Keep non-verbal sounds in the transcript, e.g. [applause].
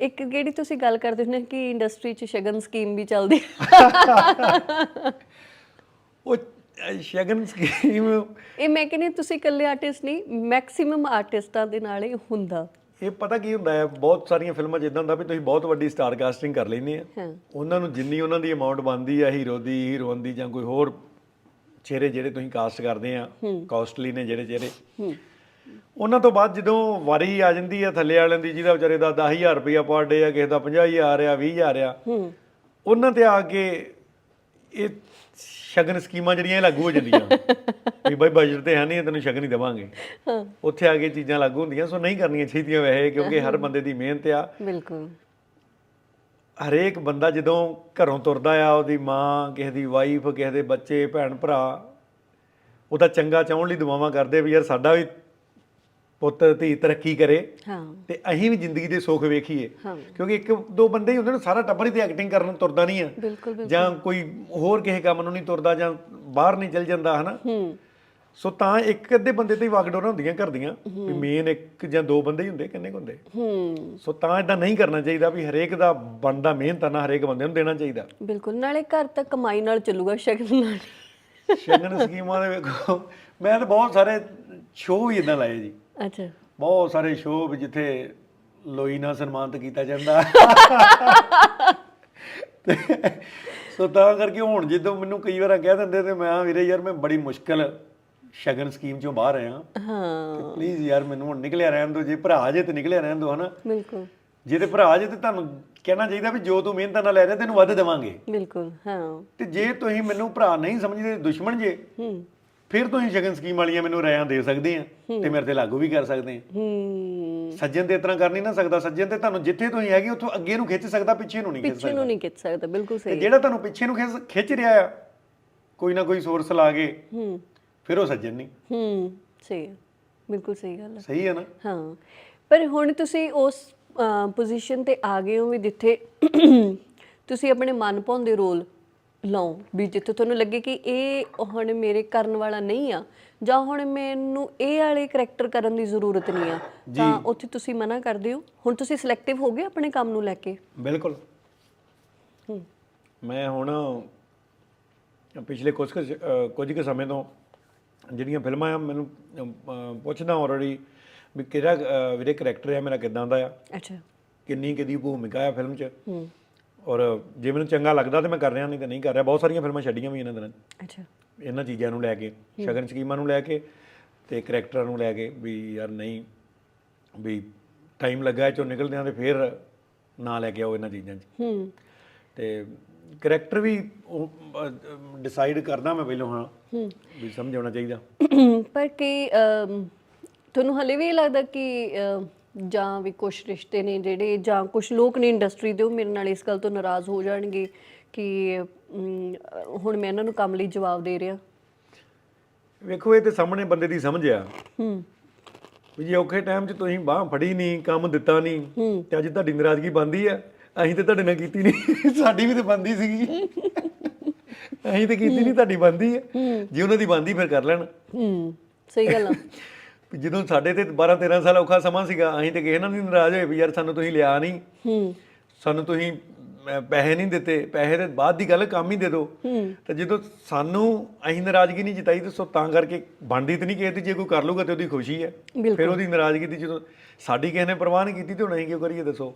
ਇੱਕ ਕਿਹੜੀ ਤੁਸੀਂ ਗੱਲ ਕਰਦੇ ਹੋ ਨਾ ਕਿ ਇੰਡਸਟਰੀ 'ਚ ਸ਼ਗਨ ਸਕੀਮ ਵੀ ਚੱਲਦੀ ਹੈ। ਉਹ ਸ਼ਗਨ ਸਕੀਮ ਇਹ ਮੈਂ ਕਹਿੰਦੀ ਹਾਂ, ਤੁਸੀਂ ਇਕੱਲੇ ਆਰਟਿਸਟ ਨਹੀਂ ਮੈਕਸਿਮਮ ਆਰਟਿਸਟਾਂ ਦੇ ਨਾਲ ਇਹ ਹੁੰਦਾ। ਇਹ ਪਤਾ ਕੀ ਹੁੰਦਾ ਹੈ ਬਹੁਤ ਸਾਰੀਆਂ ਫਿਲਮਾਂ 'ਚ ਇਦਾਂ ਹੁੰਦਾ ਵੀ ਤੁਸੀਂ ਬਹੁਤ ਵੱਡੀ ਸਟਾਰ ਕਾਸਟਿੰਗ ਕਰ ਲੈਂਦੇ ਆ। ਹਾਂ। ਉਹਨਾਂ ਨੂੰ ਜਿੰਨੀ ਉਹਨਾਂ ਦੀ ਅਮਾਉਂਟ ਬਣਦੀ ਆ ਹੀਰੋ ਦੀ ਹੀਰੋਇਨ ਦੀ ਜਾਂ ਕੋਈ ਹੋਰ ਚਿਹਰੇ ਜਿਹੜੇ ਤੁਸੀਂ ਕਾਸਟ ਕਰਦੇ ਆ ਕਾਸਟਲੀ ਨੇ ਜਿਹੜੇ ਚਿਹਰੇ। ਹੂੰ। ਉਹਨਾਂ ਤੋਂ ਬਾਅਦ ਜਦੋਂ ਵਾਰੀ ਆ ਜਾਂਦੀ ਆ ਥੱਲੇ ਵਾਲਿਆਂ ਦੀ ਜਿਹਦਾ ਵਿਚਾਰੇ ਦਾ 10000 ਰੁਪਇਆ ਪਰ ਡੇ ਆ ਕਿਸੇ ਦਾ 50000 ਆ 20000 ਆ ਹੂੰ। ਉਹਨਾਂ ਤੇ ਆ ਕੇ ਇਹ ਸ਼ਗਨ ਸਕੀਮਾਂ ਜਿਹੜੀਆਂ ਲਾਗੂ ਹੋ ਜਾਂਦੀਆਂ। [laughs] ਵੀ ਬਾਈ ਬਜਟ ਤੇ ਹੈ ਨਹੀਂ ਤੈਨੂੰ ਸ਼ਗਨ ਹੀ ਦੇਵਾਂਗੇ। ਹਾਂ। ਉੱਥੇ ਆ ਕੇ ਚੀਜ਼ਾਂ ਲਾਗੂ ਹੁੰਦੀਆਂ ਸੋ ਨਹੀਂ ਕਰਨੀਆਂ ਚਾਹੀਦੀਆਂ ਵੈਸੇ ਕਿਉਂਕਿ ਹਰ ਬੰਦੇ ਦੀ ਮਿਹਨਤ ਆ। ਬਿਲਕੁਲ। ਹਰੇਕ ਬੰਦਾ ਜਦੋਂ ਘਰੋਂ ਤੁਰਦਾ ਆ ਉਹਦੀ ਮਾਂ ਕਿਸੇ ਦੀ ਵਾਈਫ ਕਿਸੇ ਦੇ ਬੱਚੇ ਭੈਣ ਭਰਾ ਉਹਦਾ ਚੰਗਾ ਚਾਹਣ ਲਈ ਦੁਆਵਾਂ ਕਰਦੇ ਵੀ ਯਾਰ ਸਾਡਾ ਵੀ ਪੁੱਤ ਧੀ ਤਰੱਕੀ ਕਰੇ ਹਾਂ। ਤੇ ਅਸੀਂ ਵੀ ਜ਼ਿੰਦਗੀ ਦੇ ਸੁੱਖ ਵੇਖੀਏ। ਕਿਉਂਕਿ ਇੱਕ ਦੋ ਬੰਦੇ ਹੀ ਹੁੰਦੇ ਨੇ ਸਾਰਾ ਟੱਬਰ ਹੀ ਤੇ ਐਕਟਿੰਗ ਕਰਨ ਨੂੰ ਤੁਰਦਾ ਨਹੀਂ ਆ। ਜਾਂ ਕੋਈ ਹੋਰ ਕਿਸੇ ਕੰਮ ਨੂੰ ਨਹੀਂ ਤੁਰਦਾ ਜਾਂ ਬਾਹਰ ਨਹੀਂ ਚਲ ਜਾਂਦਾ ਹਨਾ? ਹੂੰ। ਸੋ ਤਾਂ ਇੱਕ ਅੱਧੇ ਬੰਦੇ ਤੇ ਹੀ ਹੁੰਦੀਆਂ ਘਰ ਦੀਆਂ ਵੀ ਮੇਨ ਇੱਕ ਜਾਂ ਦੋ ਬੰਦੇ ਹੀ ਹੁੰਦੇ ਕਿੰਨੇ ਹੁੰਦੇ। ਹੂੰ। ਸੋ ਤਾਂ ਇਦਾਂ ਨਹੀਂ ਕਰਨਾ ਚਾਹੀਦਾ ਵੀ ਹਰੇਕ ਦਾ ਬਣਦਾ ਮਿਹਨਤ ਨਾ ਹਰੇਕ ਬੰਦੇ ਨੂੰ ਦੇਣਾ ਚਾਹੀਦਾ। ਬਿਲਕੁਲ ਨਾਲੇ ਘਰ ਤਾਂ ਕਮਾਈ ਨਾਲ ਚੱਲੂਗਾ ਸ਼ਗਨ ਨਾਲ। ਸ਼ਗਨ ਸਕੀਮਾਂ ਦੇ ਵੇਖੋ ਮੈਂ ਤਾਂ ਬਹੁਤ ਸਾਰੇ ਸ਼ੋਅ ਵੀ ਇਦਾਂ ਲਾਏ ਜੀ। ਅੱਛਾ। ਬਹੁਤ ਸਾਰੇ ਸ਼ੋਅ ਵੀ ਜਿੱਥੇ ਲੋਈ ਨਾਲ ਸਨਮਾਨਿਤ ਕੀਤਾ ਜਾਂਦਾ। ਸੋ ਤਾਂ ਕਰਕੇ ਹੁਣ ਜਦੋਂ ਮੈਨੂੰ ਕਈ ਵਾਰ ਕਹਿ ਦਿੰਦੇ ਤੇ ਮੈਂ ਵੀਰੇ ਯਾਰ ਮੈਂ ਬੜੀ ਮੁਸ਼ਕਲ ਸ਼ਗਨ ਸਕੀਮ ਚੋਂ ਬਾਹਰ ਆਇਆ। ਹਾਂ। ਪਲੀਜ਼ ਯਾਰ ਮੈਨੂੰ ਹੁਣ ਨਿਕਲਿਆ ਰਹਿਣ ਦਿਓ ਜੇ ਭਰਾ ਜੇ ਤੇ ਨਿਕਲਿਆ ਰਹਿਣ ਦਿਓ ਹਨਾ। ਬਿਲਕੁਲ। ਜੇ ਤੇ ਭਰਾ ਜੇ ਤੇ ਤੁਹਾਨੂੰ ਕਹਿਣਾ ਚਾਹੀਦਾ ਵੀ ਜੋ ਤੂੰ ਮਿਹਨਤ ਨਾਲ ਲੈ ਰਿਹਾ ਤੈਨੂੰ ਵੱਧ ਦੇਵਾਂਗੇ। ਬਿਲਕੁਲ ਹਾਂ। ਤੇ ਜੇ ਤੁਸੀਂ ਮੈਨੂੰ ਭਰਾ ਨਹੀਂ ਸਮਝਦੇ ਦੁਸ਼ਮਣ ਜੇ ਹੂੰ। ਫਿਰ ਤੁਸੀਂ ਸ਼ਗਨ ਸਕੀਮ ਵਾਲੀਆਂ ਮੈਨੂੰ ਰਾਇਆਂ ਦੇ ਸਕਦੇ ਆ ਤੇ ਮੇਰੇ ਤੇ ਲਾਗੂ ਵੀ ਕਰ ਸਕਦੇ ਆ। ਹੂੰ। ਸੱਜਣ ਤੇ ਇਤਨਾ ਕਰ ਨਹੀਂ ਨਾ ਸਕਦਾ। ਸੱਜਣ ਤੇ ਤੁਹਾਨੂੰ ਜਿੱਥੇ ਤੁਸੀਂ ਹੈਗੇ ਉੱਥੋਂ ਅੱਗੇ ਨੂੰ ਖਿੱਚ ਸਕਦਾ ਪਿੱਛੇ ਨੂੰ ਨਹੀਂ ਖਿੱਚ ਪਿੱਛੇ ਸਕਦਾ। ਨੂੰ ਨਹੀਂ ਖਿੱਚ ਸਕਦਾ ਬਿਲਕੁਲ ਤੇ ਸਹੀ। ਜਿਹੜਾ ਤੁਹਾਨੂੰ ਪਿੱਛੇ ਨੂੰ ਖਿੱਚ- ਰਿਹਾ ਆ ਕੋਈ ਨਾ ਕੋਈ ਸੋਰਸ ਲਾ ਕੇ ਹੂੰ। ਫਿਰ ਉਹ ਸੱਜਣ ਨਹੀਂ। ਹੂੰ ਸਹੀ ਹੈ ਬਿਲਕੁਲ ਸਹੀ ਗੱਲ ਹੈ ਸਹੀ ਹੈ ਨਾ? ਹਾਂ। ਪਰ ਹੁਣ ਤੁਸੀਂ ਉਸ ਪੋਜੀਸ਼ਨ ਤੇ ਆ ਗਏ ਹੋ ਵੀ ਜਿੱਥੇ ਤੁਸੀਂ ਆਪਣੇ ਮਨ ਭਾਉਂਦੇ ਰੋਲ ਲਾਓ ਵੀ ਜਿੱਥੇ ਤੁਹਾਨੂੰ ਲੱਗੇ ਕਿ ਇਹ ਹੁਣ ਮੇਰੇ ਕਰਨ ਵਾਲਾ ਨਹੀਂ ਆ ਜਾਂ ਹੁਣ ਮੈਨੂੰ ਇਹ ਵਾਲੇ ਕਰੈਕਟਰ ਕਰਨ ਦੀ ਜ਼ਰੂਰਤ ਨਹੀਂ ਆ ਤਾਂ ਉੱਥੇ ਤੁਸੀਂ ਮਨਾ ਕਰਦੇ ਹੋ ਹੁਣ ਤੁਸੀਂ ਸਿਲੈਕਟਿਵ ਹੋ ਗਏ ਆਪਣੇ ਕੰਮ ਨੂੰ ਲੈ ਕੇ? ਬਿਲਕੁਲ। ਹੂੰ। ਮੈਂ ਹੁਣ ਪਿਛਲੇ ਕੁਝ ਕੁਝ ਕੁ ਸਮੇਂ ਤੋਂ ਜਿਹੜੀਆਂ ਫਿਲਮਾਂ ਆ ਮੈਨੂੰ ਪੁੱਛਦਾ ਆਲਰੇਡੀ ਵੀ ਕਿਹੜਾ ਵੀਰੇ ਕਰੈਕਟਰ ਆ ਮੇਰਾ ਕਿਦਾਂ ਦਾ ਆ? ਅੱਛਾ। ਕਿੰਨੀ ਕਿਦੀ ਭੂਮਿਕਾ ਆ ਫਿਲਮ 'ਚ? ਹੂੰ। ਔਰ ਜੇ ਮੈਨੂੰ ਚੰਗਾ ਲੱਗਦਾ ਤੇ ਮੈਂ ਕਰ ਰਿਹਾ ਨਹੀਂ ਤਾਂ ਨਹੀਂ ਕਰ ਰਿਹਾ। ਬਹੁਤ ਸਾਰੀਆਂ ਫਿਲਮਾਂ ਛੱਡੀਆਂ ਵੀ ਇਹਨਾਂ ਦਿਨਾਂ ਅੱਛਾ। ਇਹਨਾਂ ਚੀਜ਼ਾਂ ਨੂੰ ਲੈ ਕੇ ਸ਼ਗਨ ਸਕੀਮਾਂ ਨੂੰ ਲੈ ਕੇ ਤੇ ਕਰੈਕਟਰਾਂ ਨੂੰ ਲੈ ਕੇ ਵੀ ਯਾਰ ਨਹੀਂ ਵੀ ਟਾਈਮ ਲੱਗਾ ਚੋਂ ਨਿਕਲਦਿਆਂ ਤੇ ਫਿਰ ਨਾ ਲੈ ਕੇ ਆਓ ਇਹਨਾਂ ਚੀਜ਼ਾਂ 'ਚ। ਹੂੰ। ਤੇ ਕਰੈਕਟਰ ਵੀ ਡਿਸਾਈਡ ਕਰਦਾ ਮੈਂ ਪਹਿਲਾਂ ਹਾਂ। ਹੂੰ। ਵੀ ਸਮਝ ਆਉਣਾ ਚਾਹੀਦਾ। ਪਰ ਕਿ ਤੁਹਾਨੂੰ ਹਲੇ ਵੀ ਲੱਗਦਾ ਕਿ ਜਾਂ ਵੀ ਕੁਝ ਰਿਸ਼ਤੇ ਨੇ ਜਿਹੜੇ ਜਾਂ ਕੁਝ ਲੋਕ ਨੇ ਇੰਡਸਟਰੀ ਦੇ ਉਹ ਮੇਰੇ ਨਾਲ ਇਸ ਗੱਲ ਤੋਂ ਨਾਰਾਜ਼ ਹੋ ਜਾਣਗੇ ਕਿ ਅਮ, ਹੁਣ ਮੈਂ ਇਹਨਾਂ ਨੂੰ ਕੰਮ ਲਈ ਜਵਾਬ ਦੇ ਰਿਹਾ। ਵੇਖੋ ਇਹ ਤੇ ਸਾਹਮਣੇ ਬੰਦੇ ਦੀ ਸਮਝ ਆ। ਹੂੰ। ਵੀ ਜੇ ਔਖੇ ਟਾਈਮ 'ਚ ਤੁਸੀਂ ਬਾਹ ਫੜੀ ਨਹੀਂ ਕੰਮ ਦਿੱਤਾ ਨਹੀਂ ਤੇ ਅੱਜ ਤੁਹਾਡੀ ਨਾਰਾਜ਼ਗੀ ਬੰਦੀ ਆ ਅਸੀਂ ਤੇ ਤੁਹਾਡੇ ਨਾਲ ਕੀਤੀ ਨਹੀਂ ਸਾਡੀ ਵੀ ਤੇ ਬੰਦੀ ਸੀਗੀ। ਅਸੀਂ ਤੇ ਕੀਤੀ ਨਹੀਂ ਤੁਹਾਡੀ ਬੰਦੀ ਆ। ਜੇ ਉਹਨਾਂ ਦੀ ਬੰਦੀ ਫਿਰ ਕਰ ਲੈਣ। ਹੂੰ। ਸਹੀ ਗੱਲ ਆ। [laughs] ਵੀ ਜਦੋਂ ਸਾਡੇ ਤੇ 12 13 ਸਾਲ ਔਖਾ ਸਮਾਂ ਸੀਗਾ ਅਸੀਂ ਤੇ ਕਿਸੇ ਨਾਲ ਨਹੀਂ ਨਾਰਾਜ਼ ਹੋਏ ਵੀ ਯਾਰ ਸਾਨੂੰ ਤੁਸੀਂ ਲਿਆ ਨਹੀਂ। ਹੂੰ। ਸਾਨੂੰ ਤੁਸੀਂ ਪੈਸੇ ਨਹੀਂ ਦਿੱਤੇ। ਪੈਸੇ ਦੇ ਬਾਅਦ ਦੀ ਗੱਲ ਕੰਮ ਹੀ ਦੇ ਦਿਓ। ਹੂੰ। ਤੇ ਜਦੋਂ ਸਾਨੂੰ ਅਸੀਂ ਨਾਰਾਜ਼ਗੀ ਨਹੀਂ ਜਤਾਈ ਤੇ ਸੋ ਤਾਂ ਕਰਕੇ ਬਣਦੀ ਤੇ ਨਹੀਂ ਕਿਸੇ ਦੀ ਜੇ ਕੋਈ ਕਰ ਲੂਗਾ ਤੇ ਉਹਦੀ ਖੁਸ਼ੀ ਹੈ। ਫਿਰ ਉਹਦੀ ਨਾਰਾਜ਼ਗੀ ਦੀ ਜਦੋਂ ਸਾਡੀ ਕਿਸੇ ਨੇ ਪਰਵਾਹ ਨਹੀਂ ਕੀਤੀ ਤੇ ਹੁਣ ਅਸੀਂ ਕਿਉਂ ਕਰੀਏ ਦੱਸੋ?